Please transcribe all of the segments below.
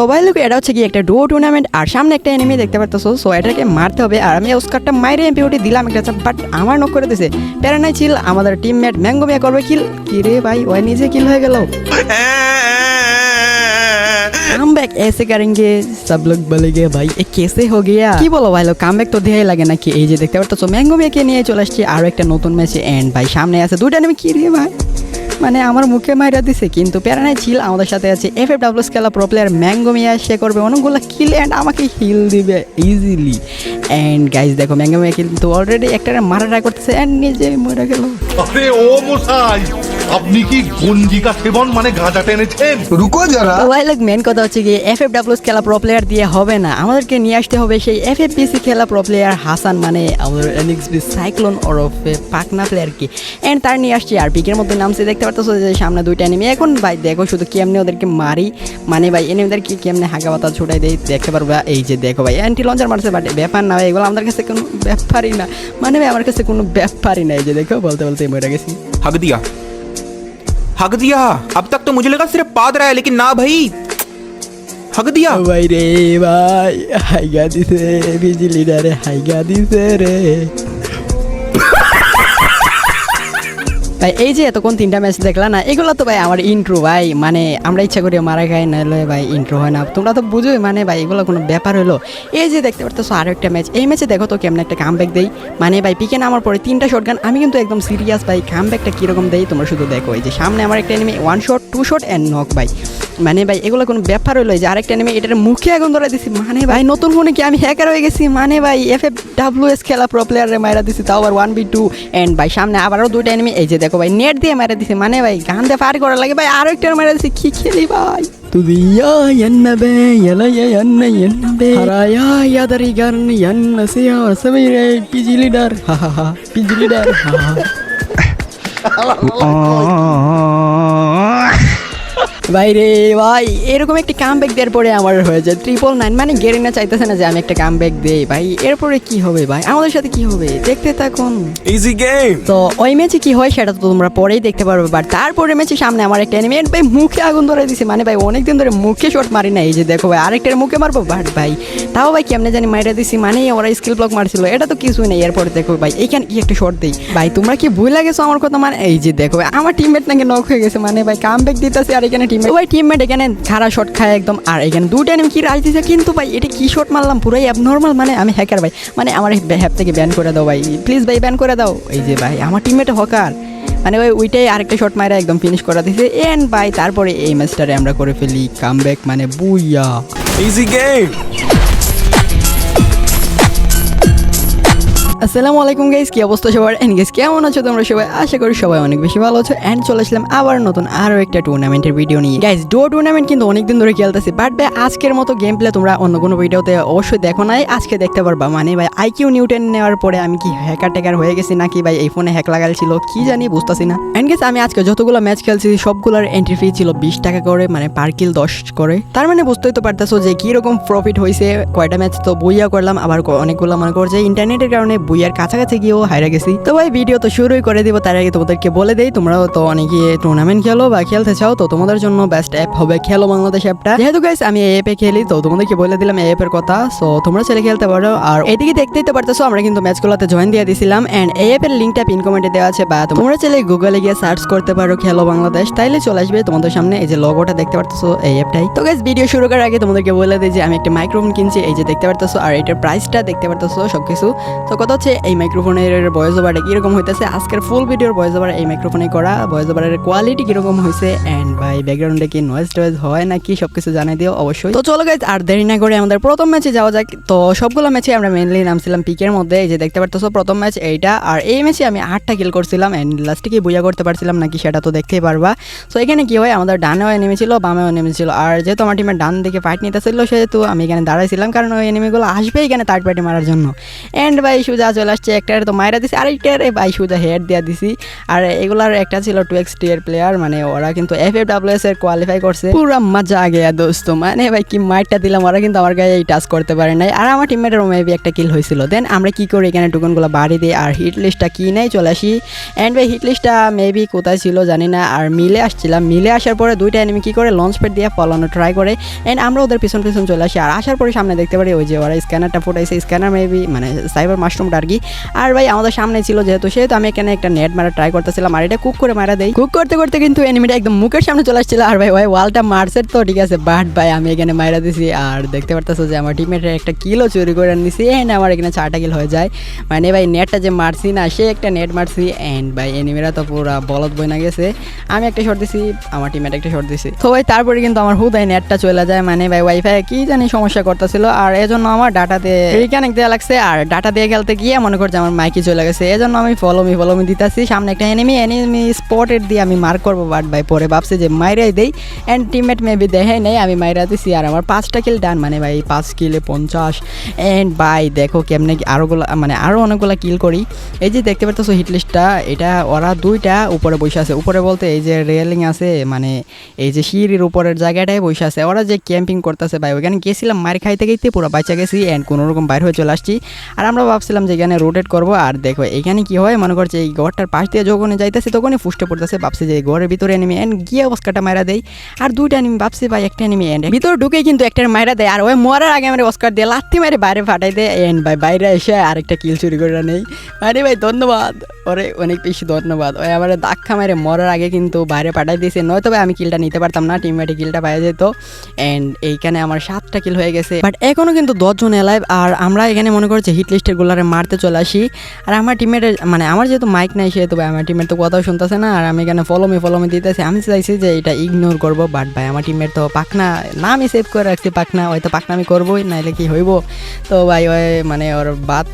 তো ভাই লোক এটা হচ্ছে কি একটা ডো টুর্নামেন্ট আর সামনে একটা এনিমি দেখতে পারতেছো সো এটাকে মারতে হবে আর আমি ওস্কারটা মাইরে এমপিওটি দিলাম একটা বাট আমার নক করে দিছে প্যারা নাই ছিল আমাদের টিমমেট ম্যাঙ্গো মিয়া করবে কিল কি রে ভাই ওই নিজে কিল হয়ে গেল कम बैक ऐसे करेंगे सब लोग बोलेंगे भाई ये कैसे हो गया কি বলো ভাই লোক কাম তো দেয়াই লাগে নাকি এই যে দেখতে পারতো ম্যাঙ্গো মেয়েকে নিয়ে চলে আসছি আরো একটা নতুন ম্যাচে এন্ড ভাই সামনে আছে দুইটা নেমে কি রে ভাই মানে আমার মুখে মাইরা দিছে, কিন্তু প্যারা নাই ছিল আমাদের সাথে আছে এফ এফ ডাব্লিউস খেলা প্রো প্লেয়ার ম্যাঙ্গো মিয়া সে করবে অনেকগুলো কিল অ্যান্ড আমাকে হিল দিবে ইজিলি অ্যান্ড গাইজ দেখো ম্যাঙ্গো মিয়া কিন্তু অলরেডি একটা মারা ট্রাই করতেছে অ্যান্ড নিজে মরে গেল। ও আপনি কি গঞ্জিকা সেবন মানে গাঁজা টেনেছেন? রুকো যারা। ওয়াই লাগ মেন কথা হচ্ছে কি এফ এফ ডাব্লিউ খেলা প্রো প্লেয়ার দিয়ে হবে না। আমাদেরকে নিয়ে আসতে হবে সেই এফ এফ বিসি খেলা প্রো প্লেয়ার হাসান মানে আমাদের এনএক্স বি সাইক্লোন ওরফে পাকনা প্লেয়ারকে অ্যান্ড তার নিয়ে আসছে আর পিকের মধ্যে নামছে দেখতে পারতেছো যে সামনে দুইটা এনিমি এখন ভাই দেখো শুধু কেমনে ওদেরকে মারি। মানে ভাই এনিমিদেরকে কেমনে হাঁকা বাতা ছুটাই দেয় দেখতে পারবা? এই যে দেখো ভাই অ্যান্টি লঞ্চার মারছে বাট ব্যাপার না ভাই এগুলো আমাদের কাছে কোনো ব্যাপারই না। মানে ভাই আমার কাছে কোনো ব্যাপারই না। এই যে দেখো বলতে বলতে মরে গেছি। হাগ দিয়া। हक दिया। अब तक तो मुझे लगा सिर्फ़ पाद रहा है, लेकिन ना भाई। हक दिया। भाई रे भाई, हाई गादी से, बिजली डरे हाई गादी से रे। ভাই, এই যে এতক্ষণ তিনটা ম্যাচ দেখলা না, এগুলো তো ভাই আমার ইন্ট্রো ভাই। মানে আমরা ইচ্ছা করি মারা খাই নাহলে ভাই ইন্ট্রো হয় না। তোমরা তো বুঝোই মানে ভাই, এগুলো কোনো ব্যাপার হলো। এই যে দেখতে পারতেছো আরও একটা ম্যাচ এই ম্যাচে দেখো তো কেমন একটা কামব্যাক দেই। মানে ভাই, পিকে নামার পরে তিনটা শট গান। আমি কিন্তু একদম সিরিয়াস ভাই কাম কামব্যাকটা কীরকম দেই, তোমরা শুধু দেখো। এই যে সামনে আমার একটা enemy one shot two shot and knock ভাই। মানে ভাই এগুলো কোনো ব্যাপার হলো যে আরেকটা নেমে এটার মুখে আগুন ধরে দিছি। মানে ভাই নতুন ফোনে কি আমি হ্যাকার হয়ে গেছি? মানে ভাই এফ এফ ডাব্লিউ এস খেলা প্রো প্লেয়ারে মারা দিছি তাও আবার ওয়ান বি টু অ্যান্ড ভাই সামনে আবারও দুইটা এনিমি এই যে দেখো ভাই নেট দিয়ে মারা দিছি। মানে ভাই গান দিয়ে ফার করা লাগে। ভাই আরও একটা মারা দিছি। কি খেলি ভাই? হা বাইরে ভাই এরকম একটি কাম ব্যাক দেওয়ার পরে আমার হয়েছে ট্রিপল নাইন মানে গেরে না চাইতেছে না যে আমি একটা কাম ব্যাক দেই ভাই। এরপরে কি হবে ভাই? আমাদের সাথে কি হবে? দেখতে থাকুন। ইজি গেম তো ওই ম্যাচে কি হয় সেটা তো তোমরা পরেই দেখতে পারবে। বাট তারপরে ম্যাচে সামনে আমার একটা অ্যানিমেট ভাই মুখে আগুন ধরে দিছে। মানে ভাই অনেকদিন ধরে মুখে শট মারি না এই যে দেখো ভাই আরেকটার মুখে মারবো? বাট ভাই তাও ভাই কেমনে জানি মাইরা দিছি। মানে ওরা স্কিল ব্লক মারছিল। এটা তো কিছুই নেই। এরপরে দেখো ভাই এইখানে কি একটা শট দেই। ভাই তোমরা কি ভুল লাগেছো আমার কথা? মানে এই যে দেখো আমার টিমমেট নাকি নক হয়ে গেছে। মানে ভাই কাম ব্যাক দিতেছে আর এখানে টিম টিমমেট ওই টিমমেট এখানে ছাড়া শট খায় একদম। আর এখানে দুইটা এনিমি কি রাজ দিছে কিন্তু ভাই এটা কি শট মারলাম? পুরাই অ্যাবনর্মাল মানে আমি হ্যাকার ভাই। মানে আমার হ্যাপ থেকে ব্যান করে দাও ভাই। প্লিজ ভাই ব্যান করে দাও। এই যে ভাই আমার টিমমেট হকার। মানে ওই ওইটাই আরেকটা শট মারা একদম ফিনিশ করা দিয়েছে এন্ড ভাই তারপরে এই ম্যাচটারে আমরা করে ফেলি। কামব্যাক মানে বুইয়া। ইজি গেম আসসালামু আলাইকুম গাইস কি অবস্থা সবার? এন্ড গাইস কেমন আছো তোমরা সবাই? আশা করি সবাই অনেক বেশি ভালো আছো। এন্ড চলে আসলাম আবার নতুন আরও একটা টুর্নামেন্টের ভিডিও নিয়ে। গাইস ডো টুর্নামেন্ট কিন্তু অনেকদিন ধরে খেলতেছি বাট ভাই, আজকের মতো গেম প্লে তোমরা অন্য কোনো ভিডিওতে অবশ্যই দেখো নাই। আজকে দেখতে পারবা মানে ভাই আইকিউ নিউটেন নেওয়ার পরে আমি কি হ্যাকার টেকার হয়ে গেছি নাকি ভাই, এই ফোনে হ্যাক লাগাল ছিল, কি জানি বুঝতেছি না। এন্ড গেস আমি আজকে যতগুলো ম্যাচ খেলছি, সবগুলোর এন্ট্রি ফি ছিল বিশ টাকা করে মানে পার কিল দশ করে। তার মানে বুঝতেই তো পারতেছো যে কি রকম প্রফিট হয়েছে কয়টা ম্যাচ তো বইয়া করলাম, আবার অনেকগুলো মনে করছে ইন্টারনেটের কারণে বইয়ার কাছাকাছি গিয়েও হাইরা গেছি। তো ভাই ভিডিও তো শুরুই করে দিব, তার আগে তোমাদেরকে বলে দেই, তোমরাও তো অনেকে টুর্নামেন্ট খেলো বা খেলতে চাও, তো তোমাদের জন্য বেস্ট অ্যাপ হবে খেলো বাংলাদেশ অ্যাপটা যেহেতু গাইস আমি এই অ্যাপে খেলি, তো তোমাদেরকে বলে দিলাম এই অ্যাপের কথা। সো তোমরা ছেলে খেলতে পারো। আর এদিকে দেখতেই তো পারতেছো, আমরা কিন্তু ম্যাচগুলোতে জয়েন দিয়ে দিছিলাম। এন্ড এই অ্যাপের লিঙ্কটা পিন কমেন্টে দেওয়া আছে, বা তোমরা চাইলে গুগলে গিয়ে সার্চ করতে পারো খেলো বাংলাদেশ। তাইলে চলে আসবে তোমাদের সামনে, এই যে লগোটা দেখতে পারতেছো, এই অ্যাপটাই তো গাইস ভিডিও শুরু করার আগে তোমাদেরকে বলে দিই যে, আমি একটা মাইক্রোফোন কিনছি, এই যে দেখতে পারতেছো, আর এটার প্রাইসটা দেখতে পারতেছো সবকিছু। তো কথা হচ্ছে এই মাইক্রোফোনের ভয়েস ওভারটা কীরকম হইতেছে? আজকের ফুল ভিডিওর ভয়েস ওভার এই মাইক্রোফোনে করা। ভয়েস ওভারের কোয়ালিটি কীরকম হয়েছে এন্ড ভাই ব্যাকগ্রাউন্ডে কি নয়েজ টয়েজ হয় নাকি সবকিছু জানাই দিও অবশ্যই। তো চলো গাইজ আর দেরি না করে আমাদের প্রথম ম্যাচে যাওয়া যাক। তো সবগুলো ম্যাচে আমরা মেনলি নামছিলাম পিকের মধ্যে। এই যে দেখতে পারতেছো প্রথম ম্যাচ এইটা। আর এই ম্যাচে আমি আটটা কিল করছিলাম। এন্ড লাস্টে কি বইয়া করতে পারছিলাম নাকি সেটা তো দেখতেই পারবা। তো এখানে কি হয়, আমাদের ডানেও নেমেছিল বামেও নেমেছিল আর যেহেতু আমার টিমের ডান দিকে ফাইট নিতেছিল, সেহেতু আমি এখানে দাঁড়াইছিলাম। কারণ ওই এনিমিগুলো আসবে এখানে থার্ড পার্টি মারার জন্য। এন্ড ভাই, সুজা চলে আসছে একটারে তো মাইরা দিছি আরেকটারে ভাই সুজা হেড দেওয়া দিছি। আর এগুলার একটা ছিল টু এক্স টি এর প্লেয়ার মানে ওরা কিন্তু এফ এফ ডাব্লিউএস এর কোয়ালিফাই করছে। পুরো মজা আগে দোস্ত মানে ভাই কি মাইটটা দিলাম, ওরা কিন্তু আমার গায়ে এই টাচ করতে পারে নাই। আর আমার টিমমেটেরও মেবি একটা কিল হয়েছিল। দেন আমরা কি করি, এখানে টুকনগুলো বাড়ি দিই, আর হিট লিস্টটা কি নেই চলে আসি। অ্যান্ড ভাই হিট লিস্টটা মেবি কোথায় ছিল জানি না, আর মিলে আসছিলাম। মিলে আসার পরে দুইটা এনিমি কি করে লঞ্চ প্যাড দিয়ে পলানো ট্রাই করে। অ্যান্ড আমরা ওদের পিছন পিছন চলে আসি। আর আসার পরে সামনে দেখতে পারি, ওই যে ওরা স্ক্যানারটা ফুটাইছে স্ক্যানার মেবি মানে সাইবার মাশরুমটা আর কি। আর ভাই, আমাদের সামনে ছিল যেহেতু, সেহেতু আমি এখানে একটা নেট মারা ট্রাই করতেছিলাম আর এটা কুক করে মারা দেই। কুক করতে করতে কিন্তু এনিমিটা একদম মুখের সামনে চলে আসছিল। আর ভাই ওই ওয়ালটা মারছে তো, ঠিক আছে বাট ভাই, আমি এখানে মারা দিছি। আর দেখতে পারতেছো যে আমার টিমেটের একটা কিলও চুরি করে নিছি। এন্ড আমার এখানে চারটা কিল হয়ে যায়। মানে ভাই নেটটা যে মারছি না, সে একটা নেট মারছি। এন্ড ভাই এনিমিরা তো পুরো বলদ বই না গেছে। আমি একটা শট দিছি, আমার টিমেট একটা শট দিছি। তো ভাই, তারপরে কিন্তু আমার হুদাই নেটটা চলে যায়। মানে ভাই ওয়াইফাই কি জানি সমস্যা করতেছিল। আর এজন্য আমার ডাটাতে রিকানেক্ট দেওয়া লাগছে। আর ডাটা দিয়ে খেলতে গিয়ে মনে করছে আমার মাইকি চলে গেছে। এই জন্য আমি ফলো মি ফলো মি দিতেছি। সামনে একটা এনিমি এনিমি স্পটেড দিয়ে আমি মার্ক করব বাট ভাই পরে ভাবছি যে মাইরাই দেই। অ্যান্ড টিমমেট মেবি দেখে নেই, আমি মাইরা দিছি। আর আমার পাঁচটা কিল ডান মানে ভাই পাঁচ কিলে পঞ্চাশ। অ্যান্ড ভাই দেখো কেমনে আরোগুলো মানে আরও অনেকগুলো কিল করি। এই যে দেখতে পারতেছো হিট লিস্টটা এটা ওরা দুইটা উপরে বসে আছে। উপরে বলতে এই যে রেলিং আছে মানে এই যে সিঁড়ির উপরের জায়গাটায় বসে আছে। ওরা যে ক্যাম্পিং করতেছে ভাই ওখানে গেছিলাম, মার খাইতে খাইতে পুরো বাচ্চা গেছি অ্যান্ড কোনো রকম বাইরে হয়ে চলে আসছি। আর আমরা ভাবছিলাম এখানে রোটেট করব, আর দেখো এখানে কি হয়, মনে করছে এই ঘরটার পাশ দিয়ে যখন যাইতেছে, তখনই ফুসটে পড়তেছে, ভাবছি যে ঘরের ভিতরে এনিমি এন্ড গিয়ে অস্কারটা মারা দেয় আর দুইটা এনিমি ভাবছি ভাই, একটা এনিমি এন্ড ভিতর ঢুকে কিন্তু একটা মারা দেয়, আর ওই মরার আগে আমরা অস্কার দিয়ে লাত্তি মারে বাইরে ফাটাই দেয় এন্ড ভাই, বাইরে এসে আরেকটা কিল চুরি করে নেই। আরে ভাই, ধন্যবাদ। ওরে, অনেক বেশি ধন্যবাদ। ওই আমার দাক্ষা মেরে মরার আগে কিন্তু বাইরে পাঠাই দিয়েছে, নয়তো ভাই আমি কিলটা নিতে পারতাম না টিমমেটে কিলটা পাওয়া যেত। অ্যান্ড এইখানে আমার সাতটা কিল হয়ে গেছে। বাট এখনও কিন্তু দশজন এলাইভ আর আমরা এখানে মনে করছি হিট লিস্টের গুলারে মারতে চলে আসি। আর আমার টিমের মানে আমার যেহেতু মাইক নাই, সেহেতু ভাই আমার টিমের তো কথাও শুনতেছে না, আর আমি এখানে ফলো মি ফলো মি দিতেছি। আমি চাইছি যে এটা ইগনোর করব বাট ভাই আমার টিমের তো পাখনা, নামই সেভ করে রাখছি পাখনা, হয়তো পাখনা আমি করবোই, নাইলে কি হইব? তো ভাই ওই মানে ওর বাত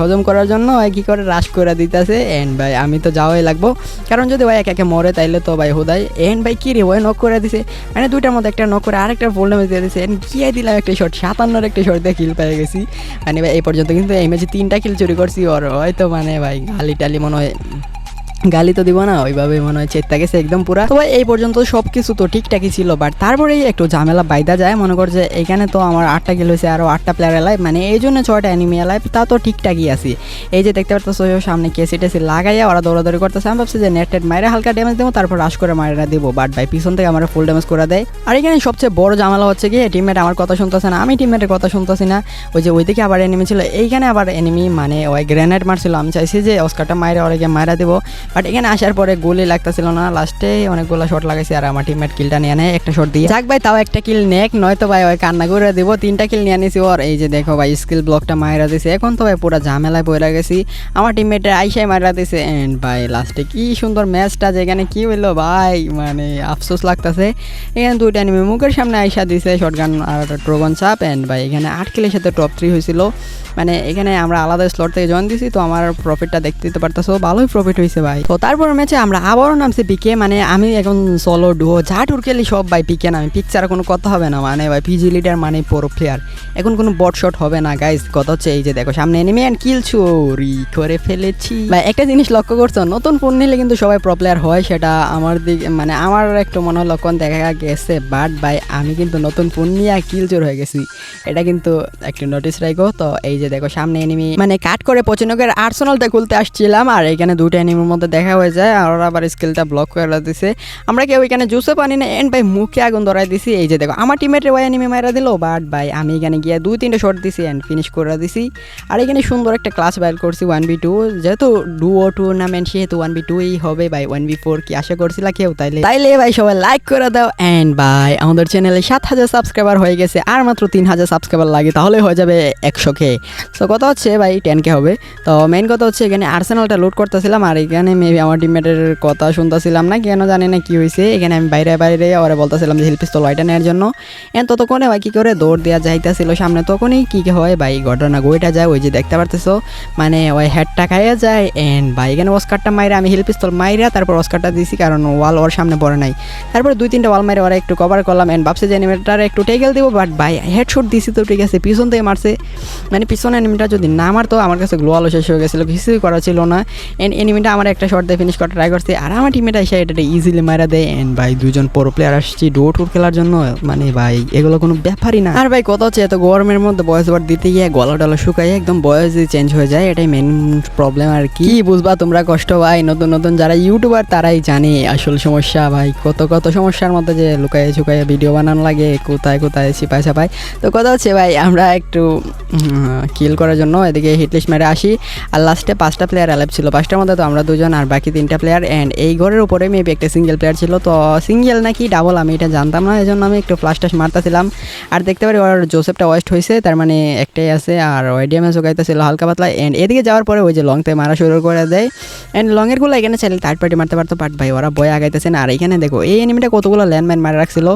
হজম করার জন্য ওই কী করে রাশ করে দিতেছে এন্ড ভাই আমি তো যাওয়াই লাগবো। কারণ যদি ভাই এক একে মরে, তাইলে তো ভাই হুদাই। এন্ড ভাই কি রে, ওই নক করে দিছে। মানে দুইটার মধ্যে একটা নক করে আরেকটা ফুল ড্যামেজ দিয়ে দিছে। এন্ড গিয়ে দিলাম একটা শট সাতান্নর একটা শট দিয়ে কিল পেয়ে গেছি। মানে ভাই এই পর্যন্ত কিন্তু এই ম্যাচে তিনটা কিল চুরি করছি ওর হয়তো মানে ভাই গালি টালি মনে হয় গালি তো দিব না, ওইভাবে মনে হয় চেত্তা গেছে একদম পুরা। তো এই পর্যন্ত সব কিছু তো ঠিকঠাকই ছিল বাট তারপরেই একটু ঝামেলা বাইদা যায়। মনে কর যে এখানে তো আমার আটটা কিল হয়েছে আরও আটটা প্লেয়ার এলাইভ মানে এই জন্য ছয়টা অ্যানিমি এলাইভ তা তো ঠিকঠাকই আছি। এই যে দেখতে পারতেছো সামনে কেসি টেসি লাগাইয়া ওরা দৌড়াদৌড়ি করতেছে। আমি ভাবছি যে নেট টেট মাইরে হালকা ড্যামেজ দেবো, তারপর রাশ করে মাইরা দিব বাট ভাই, পিছন থেকে আমার ফুল ড্যামেজ করে দেয়। আর এখানে সবচেয়ে বড় ঝামেলা হচ্ছে কি টিমমেট আমার কথা শুনতেছে না, আমি টিমমেটের কথা শুনতেছি না। ওই যে ওইদিকে আবার এনিমি ছিল, এইখানে আবার এনিমি মানে ওই গ্রেনেড মারছিল। আমি চাইছি যে অস্কারটা মাইরে ওরাকে মারা দিব বাট এখানে আসার পরে গুলি লাগতেছিল না। লাস্টে অনেকগুলো শট লাগাইছে আর আমার টিমমেট কিলটা নিয়ে নেয়। একটা শট দিয়ে। যাক ভাই, তাও একটা কিল নেক, নয়তো ভাই ওই কান্না করে দিব। তিনটা কিল নিয়ে নিয়েছি ওর। এই যে দেখো ভাই স্কিল ব্লকটা মাইরা দিছে। এখন তো ভাই পুরো ঝামেলায় পড়ে গেছি। আমার টিমমেটের আইসাই মাইরা দিছে। এন্ড ভাই লাস্টে কি সুন্দর ম্যাচটা যেখানে কি হইল ভাই মানে আফসোস লাগতেছে। এখানে দুইটা নিমে মুখের সামনে আইসা দিছে। শটগান আর ট্রোগন চাপ এন্ড ভাই, এখানে আট কিলের সাথে টপ থ্রি হয়েছিল মানে এখানে আমরা আলাদা স্লট থেকে জয়েন দিছি, তো আমার প্রফিটটা দেখতে দিতে পারতেছো। ভালোই প্রফিট হয়েছে ভাই। তো তারপর ম্যাচে আমরা আবারও নামছি পিকে মানে আমি এখন সলো ডুও যা টুরকেলি সব ভাই পিকে নামি। পিক ছাড়া কোনো কথা হবে না মানে ভাই পিজি লিডার মানে পুরো প্লেয়ার এখন কোনো বট শট হবে না গাইস কথা হচ্ছে এই যে দেখো, সামনে এনিমি অ্যান্ড কিল চুরি করে ফেলেছি। ভাই, একটা জিনিস লক্ষ্য করছ, নতুন ফোন নিলে কিন্তু সবাই প্রো প্লেয়ার হয়, সেটা আমার দিকে মানে আমার একটু মনে লক্ষণ দেখা গেছে বাট ভাই, আমি কিন্তু নতুন ফোন নিয়ে কিল চোর হয়ে গেছি। এটা কিন্তু একটু নোটিস রাখো। তো এই যে দেখো, সামনে এনিমি মানে কাট করে পচনকের আর্সেনালটা খুলতে আসছিলাম, আর এখানে দুটো এনিমির মধ্যে দেখা হয়ে যায় আর ওরা আবার স্কিলটা ব্লক করে দিছে। আমরা কেউ এখানে জুসে পানি না? এন্ড ভাই, মুখে আগুন ধরাই দিছি। এই যে দেখো, আমার টিমের ওই এনিমি মারা দিল বাট ভাই, আমি এখানে গিয়ে দুই, তিনটে শট দিছি এন্ড ফিনিশ করে দিছি। আর এখানে সুন্দর একটা ক্লাস বাইর করছি ওয়ান বি টু যেহেতু ডু ডুও টুর্নামেন্ট সেহেতু ওয়ান বি টুই হবে ভাই ওয়ান বি ফোর কি আশা করছিলা কেউ? তাইলে তাইলে ভাই, সবাই লাইক করে দাও। এন্ড ভাই, আমাদের চ্যানেলে সাত হাজার সাবস্ক্রাইবার হয়ে গেছে, আর মাত্র তিন হাজার সাবস্ক্রাইবার লাগে, তাহলে হয়ে যাবে একশো কে। সো কথা হচ্ছে ভাই টেন কে হবে। তো মেইন কথা হচ্ছে এখানে আর্সেনালটা লোড করতেছিলাম, আর এখানে মেবি আমার টিমমেটের কথা শুনতেছিলাম না, কেন জানি না কি হয়েছে এখানে আমি বাইরে বাইরে ওরা বলতেছিলাম যে হিল পিস্তল ওইটা নেওয়ার জন্য। এন ততক্ষণে ভাই কী করে দৌড় দেওয়া যাইতেছিল সামনে, তখনই কী হয় ভাই ঘটনা গইটা যায়, ওই যে দেখতে পারতেছো মানে ওই হেডটা খাইয়া যায় এন্ড ভাই এখানে অস্কারটা মাইরা আমি হিল পিস্তল মাইরা তারপর অস্কারটা দিছি, কারণ ওয়াল ওর সামনে পড়ে নাই। তারপরে দুই তিনটা ওয়াল মাইরে ওরা একটু কভার করলাম এন্ড ভাবছে যে এনিমিটার একটু টেকেল দিব বাট ভাই হেডশট দিছি তো, ঠিক আছে, পিছন থেকে মারছে। মানে পিছনে এনিমিটা যদি না মারতো, আমার কাছে গ্লোয়ালও শেষ হয়ে গেছিল, কিছুই করা ছিল না। এন্ড এনিমিটা আমার একটা শর্ট দিয়ে ফিনিশ করা ট্রাই করছি। আর আমার টিমেটা এসে এটা ইজিলি মারা দেয়। এন্ড ভাই দুজন প্রো প্লেয়ার আসছি ডো টুর খেলার জন্য। মানে ভাই, এগুলো কোনো ব্যাপারই না। আর ভাই, কথা হচ্ছে এত গরমের মধ্যে বয়স ওয়ার দিতে গিয়ে গলা টলা শুকাই একদম বয়স চেঞ্জ হয়ে যায়। এটাই মেন প্রবলেম আর কি। বুঝবা তোমরা কষ্ট ভাই, নতুন নতুন যারা ইউটিউবার তারাই জানে আসল সমস্যা ভাই। কত কত সমস্যার মধ্যে যে লুকায়ে ছুকায়ে ভিডিও বানানো লাগে, কোথায় কোথায় সিপাই সাপাই। তো কথা হচ্ছে ভাই, আমরা একটু কিল করার জন্য এদিকে হিটলিস্ট মেরে আসি। আর লাস্টে পাঁচটা প্লেয়ার অ্যালাইভ ছিল। পাঁচটার মধ্যে তো আমরা দুজন বাকি তিনটা প্লেয়ার অ্যান্ড এই ঘরের উপরে মেবি একটা সিঙ্গেল প্লেয়ার ছিল। তো সিঙ্গেল নাকি ডাবল আমি এটা জানতাম না এই জন্য আমি একটু ফ্লাশ টাশ মারতেছিলাম। আর দেখতে পারি ওর জোসেফটা ওয়েস্ট হয়েছে তার মানে একটাই আছে আর ওয়াইডিএমএ জোগাইতেছিল হালকা পাতলা। অ্যান্ড এদিকে যাওয়ার পরে ওই যে লংতে মারা শুরু করে দেয়। অ্যান্ড লংয়েরগুলো এখানে চাইলে থার্ড পার্টি মারতে পারতো বাট ভাই ওরা বয়ে আগাইতেছে না। আর এখানে দেখো, এই এনিমিটা কতগুলো ল্যান্ডমাইন মারা রাখছিল।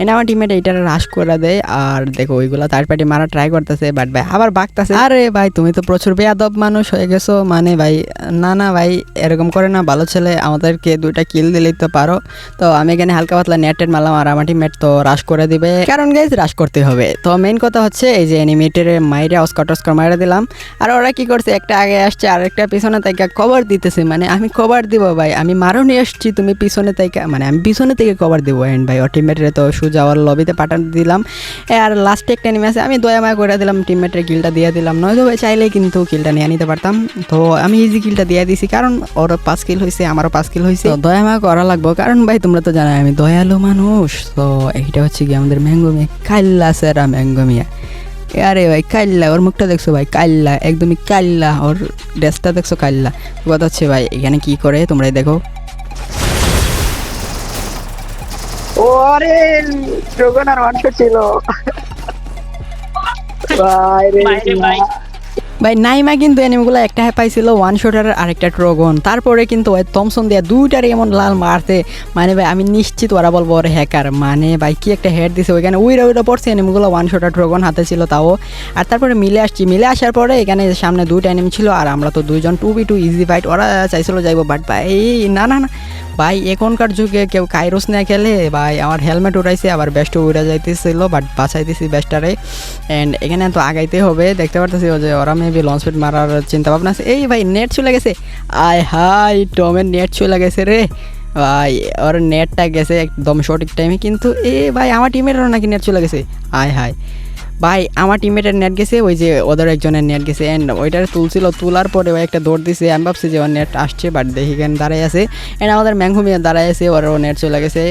এনে আমার টিমমেট এইটা রাশ করে দেয়। আর দেখো, ওইগুলো থার্ড পার্টি মারা ট্রাই করতেছে বাট ভাই আবার বাগতাছে। আরে ভাই, তুমি তো প্রচুর বেয়াদব মানুষ হয়ে গেছো। মানে ভাই, না না ভাই, এরকম করে না, ভালো ছেলে, আমাদেরকে দুইটা কিল দিলেই তো পারো। তো আমি এখানে হালকা পাতলা নেট টেট মারলাম আর আমার টিমমেট তো রাশ করে দিবে। কারণ গাইজ রাশ করতে হবে। তো মেইন কথা হচ্ছে এই যে এনিমেটের মাইরে অস্কট অস্কর মাইরে দিলাম। আর ওরা কি করছে, একটা আগে আসছে আর একটা পিছনে তাইকা কভার দিতেছে। মানে আমি কভার দিব ভাই, আমি মারও নিয়ে আসছি, তুমি পিছনে তাইকা মানে আমি পিছনে থেকে কভার দিব এন্ড ভাই। ও টিমমেটের তো সুজা ওর লবিতে পাঠান দিলাম। আর লাস্টে একটা নেমে আছে, আমি দয়া মায়া করে দিলাম টিমমেটের কিলটা দিয়ে দিলাম। নয়তো ভাই চাইলেই কিন্তু কিলটা নিয়ে নিতে পারতাম। তো আমি ইজি কিলটা দিয়ে দিছি, কারণ ওর পাঁচ কিল হয়েছে আমারও পাঁচ কিল হয়েছে দয়া মা করা লাগবো কারণ ভাই তোমরা তো জানো আমি দয়ালু মানুষ। তো এইটা হচ্ছে কি আমাদের ম্যাঙ্গো মিয়া। কাল্লা সেরা ম্যাঙ্গো মিয়া। আরে ভাই কাল্লা ওর মুখটা দেখছ ভাই? কাল্লা একদমই কাল্লা। ওর ড্রেসটা দেখছ কাল্লা? কথা হচ্ছে ভাই এখানে কি করে তোমরাই দেখো। ও ড্রাগন আর ছিল। বাইরে। ভাই, নাইমা কিন্তু এনিমিগুলো একটা পাইছিল ওয়ান শটার আর একটা ট্রগন তারপরে কিন্তু ওই থমসন দিয়া দুইটার এমন লাল মারতে মানে ভাই, আমি নিশ্চিত ওরা বলব, ওর হ্যাকার মানে ভাই, কি একটা হেড দিছে ওইখানে। উইরা উইরা পড়ছে এনিমিগুলো ওয়ান শটার ট্রগন হাতে ছিল তাও। আর তারপরে মিলে আসছি। মিলে আসার পরে এখানে সামনে দুইটা এনিমি ছিল, আর আমরা তো দুইজন two B two easy fight ওরা চাইছিল যাইবো বাট ভাই, না না না। ভাই, এখনকার যুগে কেউ কাইরোস না খেলে। ভাই, আমার হেলমেট উড়াইছে, আবার বেস্ট উড়ে যাইতেছিল বাট বাঁচাইতেছি বেস্টারে অ্যান্ড এখানে তো আগাইতে হবে, দেখতে পারতেছি যে ওরা মেবি লঞ্চ পেট মারার চিন্তা ভাবনা আছে। এই ভাই নেট চলে গেছে। আয় হাই টমের নেট চলে গেছে রে। ভাই, ওর নেটটা গেছে একদম সঠিক টাইমে কিন্তু এ ভাই, আমার টিমেরও নাকি নেট চলে গেছে। আয় হায়। ভাই, আমার টিমমেটের নেট গেছে, ওই যে ওদের একজনের নেট গেছে অ্যান্ড ওইটার তুলছিল, তোলার পরে ওই একটা দৌড় দিছে, আমি ভাবছি যে ওর নেট আসছে বাট দেখি কেন দাঁড়াই আছে অ্যান্ড আমাদের ম্যাংহুমিয়া দাঁড়াই আছে ওরও নেট চলে গেছে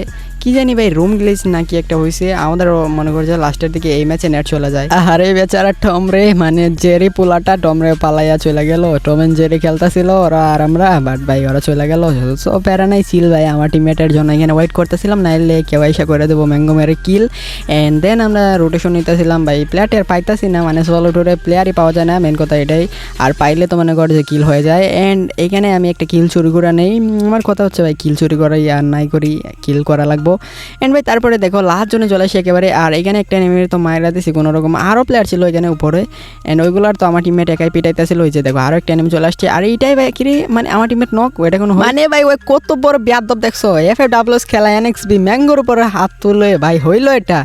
কি জানি ভাই রুম গ্লিচ নাকি একটা হয়েছে আমাদের মনে করছে লাস্টের দিকে এই ম্যাচে নেট চলে যায়। আরে বেচারা টম রে মানে জেরি পোলাটা টম রে পালাইয়া চলে গেল। টম এন্ড জেরি খেলতেছিল ওরা আর আমরা বাট ভাই ওরা চলে গেল। সো প্যারা নাই ছিল ভাই। আমার টিমমেটের জন্য এখানে ওয়েট করতেছিলাম, নাইলে এসে করে দেবো ম্যাঙ্গো মেরে কিল অ্যান্ড দেন আমরা রোটেশন নিতেছিলাম, ভাই। প্লেয়ার পাইতাছি না মানে সোলো টুরে প্লেয়ারই পাওয়া যায় না মেন কথা এটাই। আর পাইলে তো মনে কর যে কিল হয়ে যায়। অ্যান্ড এখানে আমি একটা কিল চুরি করে নেই। আমার কথা হচ্ছে ভাই কিল চুরি করাই আর নাই করি কিল করা লাগবো। অ্যান্ড ভাই, তারপরে দেখো লাস্ট জনে চলে আসে একেবারে, আর এখানে একটা নেমে তো মায়েরা দিছি কোনো রকম আরও প্লেয়ার ছিল এখানে উপরে। অ্যান্ড ওইগুলোর তো আমার টিমমেট একাই পিটাইতেছিল, ওই যে দেখো আরও একটা নেমে চলে আসছে। আর এইটাই ভাই, কিরে মানে আমার টিমমেট নক এটা কোনো মানে ভাই, ওই কত বড় ব্যাদব দেখছ? এফ এ ডাব্লিউএস খেলা এনএক্স বি ম্যাঙ্গোর উপরে হাত তুলে, ভাই, হইল এটা।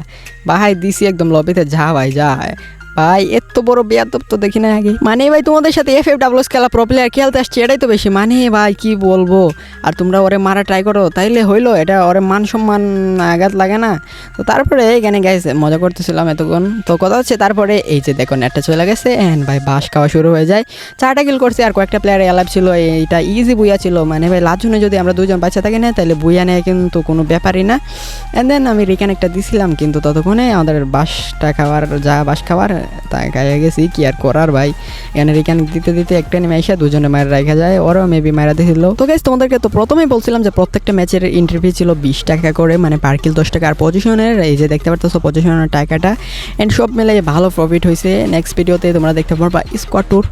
বাহাই দিছি একদম লবিতে যা ভাই, যা ভাই, এত বড় বেয়াদব তো দেখি না আগে। মানে ভাই, তোমাদের সাথে এফ এফ ডাব্লিউএস খেলা প্রো প্লেয়ার খেলতে আসছে, এটাই তো বেশি। মানে ভাই, কি বলব? আর তোমরা ওরে মারা ট্রাই করো, তাইলে হইল, এটা ওরে মান সম্মান আঘাত লাগে না। তো তারপরে এখানে গাইছে মজা করতেছিলাম এতক্ষণ। তো কথা হচ্ছে, তারপরে এই যে দেখো নেটটা চলে গেছে অ্যান্ড ভাই, বাস খাওয়া শুরু হয়ে যায়। চারটা কিল করছে, আর কয়েকটা প্লেয়ার অ্যালাভ ছিল, এইটা ইজি বুইয়া ছিল। মানে ভাই, লাজুনে যদি আমরা দুজন বাচ্চা থাকি না তাহলে বুইয়া নেয় কিন্তু কোনো ব্যাপারই না। অ্যান্ড দেন আমি রিকান একটা দিছিলাম, কিন্তু ততক্ষণে আমাদের বাসটা খাওয়ার, যা বাস খাওয়ার তা গায়ে গেছি, কি আর করার ভাই? এখানে রিকান দিতে দিতে একটা নেমে এসে দুজনে মায়ের রাখা যায়, ওরাও মেবি মায়েরা দিয়েছিল তো গাইজ তোমাদেরকে তো প্রথমেই বলছিলাম যে প্রত্যেকটা ম্যাচের ইন্টারভিউ ছিল বিশ টাকা করে মানে পার্কিল দশ টাকা। আর পজিশনের এই যে দেখতে পারতেছো পজিশনের টাকাটা। অ্যান্ড সব মিলে ভালো প্রফিট হয়েছে নেক্সট ভিডিওতে তোমরা দেখতে পারবা স্কোয়াড ট্যুর